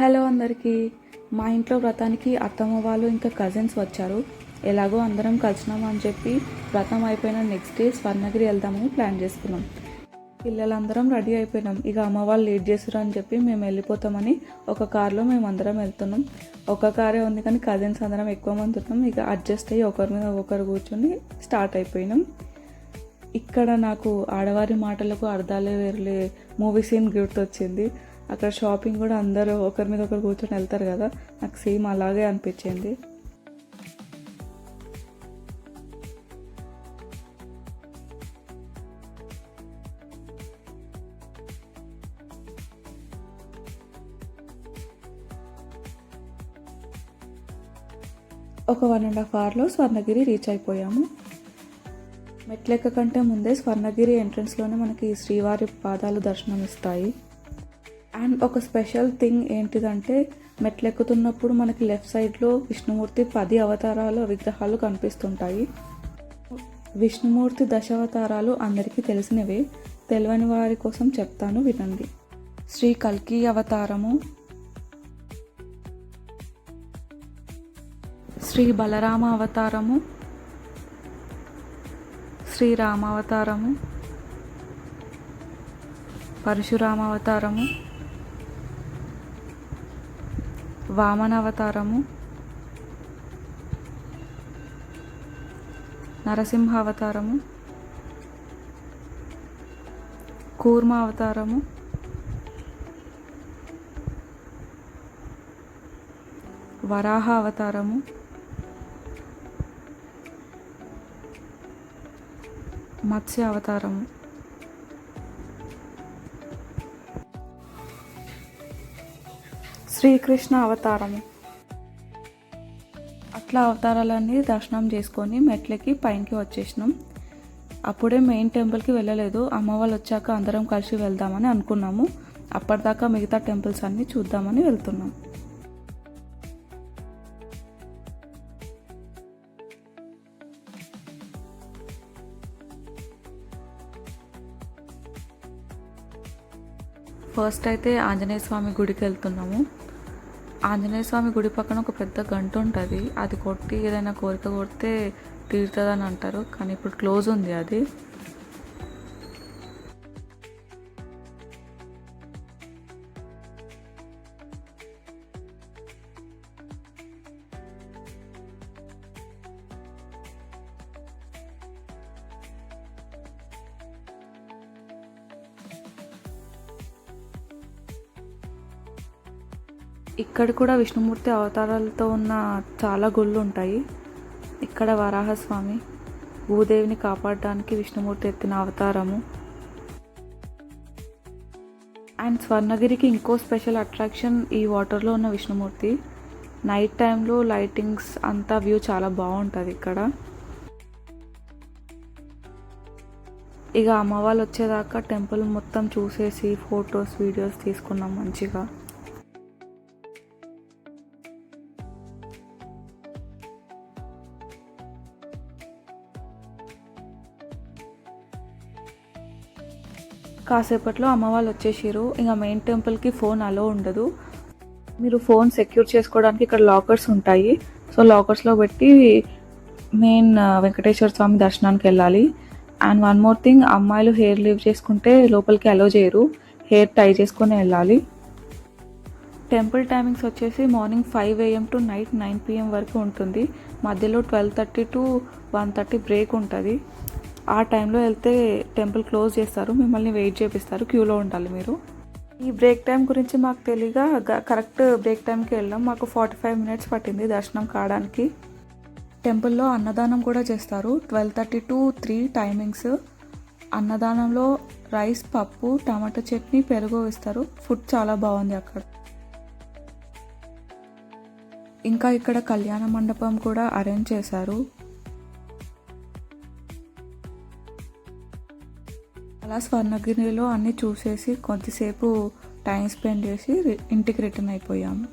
Hello అందరికీ. మా ఇంట్లో వ్రతానికి అత్తమ్మ వాళ్ళు ఇంకా కజిన్స్ వచ్చారు. ఎలాగో అందరం కలిసినాం అని చెప్పి వ్రతం అయిపోయిన నెక్స్ట్ డే స్వర్ణగిరి వెళ్దామని ప్లాన్ చేసుకున్నాం. పిల్లలందరం రెడీ అయిపోయినాం. ఇక అమ్మ వాళ్ళు లేట్ చేసారు అని చెప్పి మేము వెళ్ళిపోతామని ఒక కారులో మేము అందరం వెళ్తున్నాం. ఒక కారే ఉంది కానీ కజిన్స్ అందరం ఎక్కువ మంది ఉన్నాం. ఇక అడ్జస్ట్ అయ్యి ఒకరి మీద ఒకరు కూర్చొని స్టార్ట్ అయిపోయినాం. ఇక్కడ నాకు ఆడవారి మాటలకు అర్థాలే వేరులే. మూవీ సీన్ గుర్తొచ్చింది. అక్కడ షాపింగ్ కూడా అందరూ ఒకరి మీద ఒకరు కూర్చొని వెళ్తారు కదా. నాకు సేమ్ అలాగే అనిపించింది. ఒక వన్ అండ్ హాఫ్ అవర్లో స్వర్ణగిరి రీచ్ అయిపోయాము. మెట్లెక్క కంటే ముందే స్వర్ణగిరి ఎంట్రన్స్లోనే మనకి శ్రీవారి పాదాలు దర్శనం ఇస్తాయి అండ్ ఒక స్పెషల్ థింగ్ ఏంటిదంటే మెట్లెక్కుతున్నప్పుడు మనకి లెఫ్ట్ సైడ్లో విష్ణుమూర్తి పది అవతారాల విగ్రహాలు కనిపిస్తుంటాయి. విష్ణుమూర్తి దశావతారాలు అందరికీ తెలిసినవే. తెలియని వారి కోసం చెప్తాను వినండి. శ్రీ కల్కి అవతారము. శ్రీ బలరామ అవతారము. శ్రీరామ అవతారము వామనావతారము. నరసింహావతారము. వామన అవతారము నరసింహ అవతారము కూర్మ అవతారము వరాహ అవతారము మత్స్య అవతారము శ్రీకృష్ణ అవతారము. అట్లా అవతారాలన్నీ దర్శనం చేసుకొని మెట్లకి పైకి వచ్చేసినాం. అప్పుడే మెయిన్ టెంపుల్కి వెళ్ళలేదు. అమ్మ వాళ్ళు వచ్చాక అందరం కలిసి వెళ్దామని అనుకున్నాము. అప్పటిదాకా మిగతా టెంపుల్స్ అన్నీ చూద్దామని వెళ్తున్నాం. ఫస్ట్ అయితే ఆంజనేయ స్వామి గుడికి వెళ్తున్నాము. ఆంజనేయ స్వామి గుడి పక్కన ఒక పెద్ద గంట ఉంటుంది. అది కొట్టి ఏదైనా కోరిక కొడితే తీరుతుందని అంటారు. కానీ ఇప్పుడు క్లోజ్ ఉంది అది. ఇక్కడ కూడా విష్ణుమూర్తి అవతారాలతో ఉన్న చాలా గుళ్ళు ఉంటాయి. ఇక్కడ వరాహస్వామి భూదేవిని కాపాడడానికి విష్ణుమూర్తి ఎత్తిన అవతారము. అండ్ స్వర్ణగిరికి ఇంకో స్పెషల్ అట్రాక్షన్ ఈ వాటర్లో ఉన్న విష్ణుమూర్తి. నైట్ టైంలో లైటింగ్స్ అంతా వ్యూ చాలా బాగుంటుంది ఇక్కడ. ఇక అమ్మ వాళ్ళు వచ్చేదాకా టెంపుల్ మొత్తం చూసేసి ఫొటోస్ వీడియోస్ తీసుకున్నాం మంచిగా. కాసేపట్లో అమ్మ వాళ్ళు వచ్చేసారు ఇంకా మెయిన్ టెంపుల్కి ఫోన్ అలో ఉండదు. మీరు ఫోన్ సెక్యూర్ చేసుకోవడానికి ఇక్కడ లాకర్స్ ఉంటాయి. సో లాకర్స్లో పెట్టి మెయిన్ వెంకటేశ్వర స్వామి దర్శనానికి వెళ్ళాలి. అండ్ వన్ మోర్ థింగ్ అమ్మాయిలు హెయిర్ లీవ్ చేసుకుంటే లోపలికి అలో చేయరు. హెయిర్ టై చేసుకొని వెళ్ళాలి. టెంపుల్ టైమింగ్స్ వచ్చేసి morning five AM to night nine PM వరకు ఉంటుంది. మధ్యలో twelve thirty to one thirty break ఉంటుంది. ఆ టైంలో వెళ్తే టెంపుల్ క్లోజ్ చేస్తారు మిమ్మల్ని వెయిట్ చేపిస్తారు క్యూలో ఉండాలి మీరు. ఈ బ్రేక్ టైం గురించి మాకు తెలియగా కరెక్ట్ బ్రేక్ టైంకి వెళ్ళాం. మాకు ఫార్టీ ఫైవ్ మినిట్స్ పట్టింది దర్శనం కావడానికి. టెంపుల్లో అన్నదానం కూడా చేస్తారు. Twelve thirty to three timings. అన్నదానంలో rice పప్పు టమాటా చట్నీ పెరుగు ఇస్తారు ఫుడ్ చాలా బాగుంది అక్కడ. ఇంకా ఇక్కడ కళ్యాణ మండపం కూడా అరేంజ్ చేశారు. అలా స్వర్ణగిరిలో అన్నీ చూసేసి కొద్దిసేపు టైం స్పెండ్ చేసి ఇంటికి రిటర్న్ అయిపోయాము.